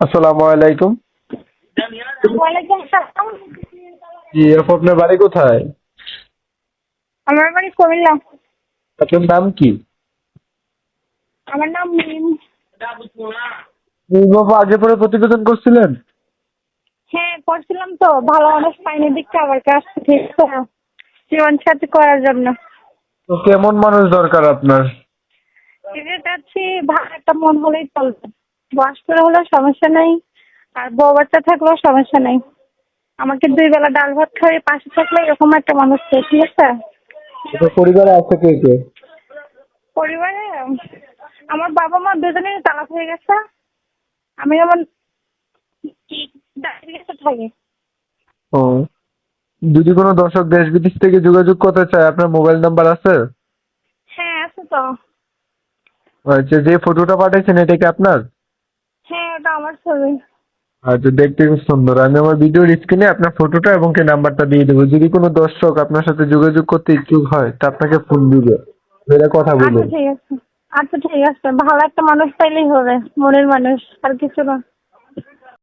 আসসালামু আলাইকুম। জি আপু আপনার বাড়ি কোথায়? আমার বাড়ি কুমিল্লা। আপনার নাম কি? আমার নাম মিম। বাবা আগে পরে প্রতিবেদন করছিলেন? হ্যাঁ করছিলাম তো। ভালো মানুষ পাইনি দিকটা আবার কাছে ঠিক আছে জীবন সাথী করার জন্য। তো কেমন মানুষ দরকার আপনার? চাচ্ছি ভালো একটা মন হলেই চলবে। বয়স করে হলেও সমস্যা নেই আর বউ বাচ্চা থাকলেও সমস্যা নেই। আমাকে দুই বেলা ডাল ভাত খাইয়ে পাশে থাকলে এরকম একটা মানুষ চাই ঠিক আছে? পরিবারে আছে কে কে? পরিবারে আমার বাবা মা দুজনেই তালাক হয়ে গেছে। আমি যেমন থাকি। ও যদি কোনো দর্শক দেশ বিদেশ থেকে যোগাযোগ করতে চায় আপনার মোবাইল নাম্বার আছে? হ্যাঁ আছে তো। আচ্ছা যে ফটোটা পাঠাইছেন এটা কি আপনার? হ্যাঁ ওটা আমার ছবি। আচ্ছা দেখতে খুব সুন্দর। আমি আমার ভিডিওর স্ক্রিনে আপনার ফটোটা এবং কি নাম্বারটা দিয়ে দেবো। যদি কোনো দর্শক আপনার সাথে যোগাযোগ করতে ইচ্ছুক হয় তা আপনাকে ফোন দিবে। ধরে কথা আচ্ছা ঠিক আছে। আচ্ছা ঠিক আছে। ভালো একটা মানুষ পাইলেই হবে মনের মানুষ। আর কিছু না।